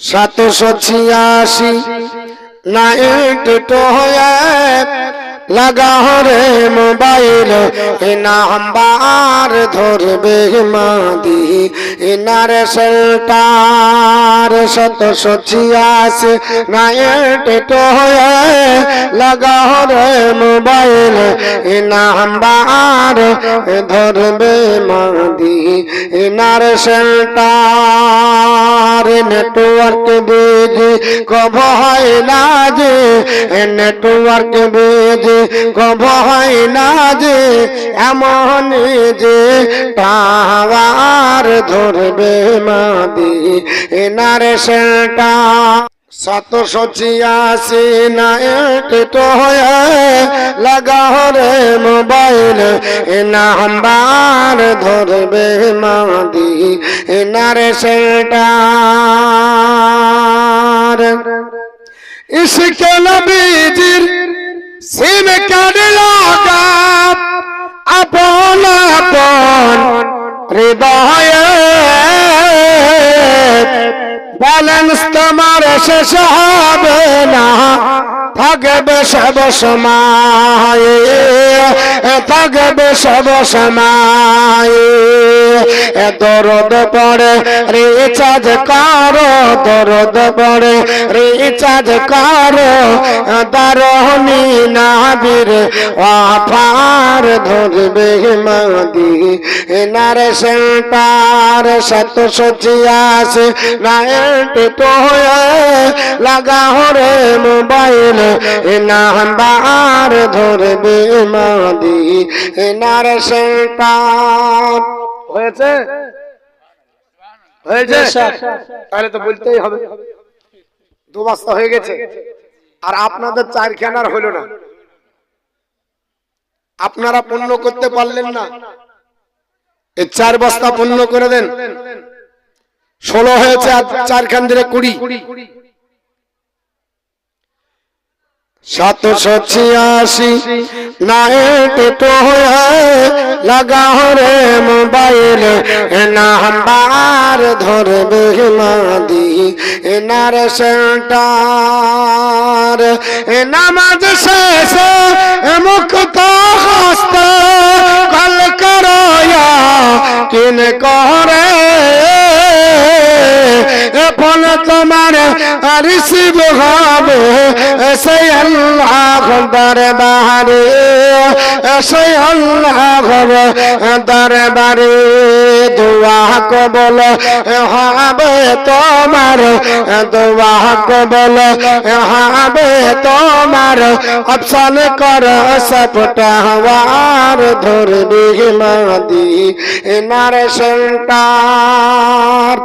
সাতশো ছিয়াশি নাইট টোয়েব লাগা রে মোবাইল এ নাম্বার ধরবে মাদি এনার সেল্টার শতশো ছিয়াশি নাইট টোয়েব লাগা রে মোবাইল এ নাম্বার ধরবে মাদি এনার সেল্টার নেটওয়ার্ক বেজে কব হয় না যে নেটওয়ার্ক বেজে কব হয় না যে, এমন যে টাওয়ার ধরবে মাদি। এনার সেটা সাতশো ছিয়াশি না তো লাগা রে মোবাইল। এ নাম্বার ধরবে মাদি। এনার সেটার ইসকে নবীজির সিম কার্ড লাগা আপন আপন হৃদয়ে ব্যালেন্স তোমার শেষ হবে না থাকবে সব সময়। থাকবে সব সময়। দরদ পড়ে রিচার্জ করো, দরদ পড়ে রিচার্জ করো। দারহনি নাবির অফার ধরবে মাদি এনার সেন্টার সাতশো ছিয়াশি নাইট তো লাগা রে মোবাইল। এ নাম্বার ধরবে মাদি এনার সেন্টার হয়েছে? হয়েছে? তাহলে তো বলতেই হবে। দু বস্তা হয়ে গেছে। আর আপনাদের চারখানার হলো না। আপনারা পূর্ণ করতে পারলেন না। চার বস্তা পূর্ণ করে দেন। ষোলো হয়েছে চারখান ধরে কুড়ি। সাতশো ছিয়াশি নাইট তো লাগা রে মোবাইল। নাম্বার ধরবে মাদি এনার সেন্টার। এ নামাজ শেষে মুক্ত হস্ত কল করয়া কিন করে? ফল তোমার রিসিভ হবে সে আল্লাহ দরবারে সে আল্লাহ দরবারে। দোয়া কবল হবে তোমার দোয়া কবল হবে তোমার। অপশন কর, সপটা হওয়ার ধরবে মাদি এনার সেন্টার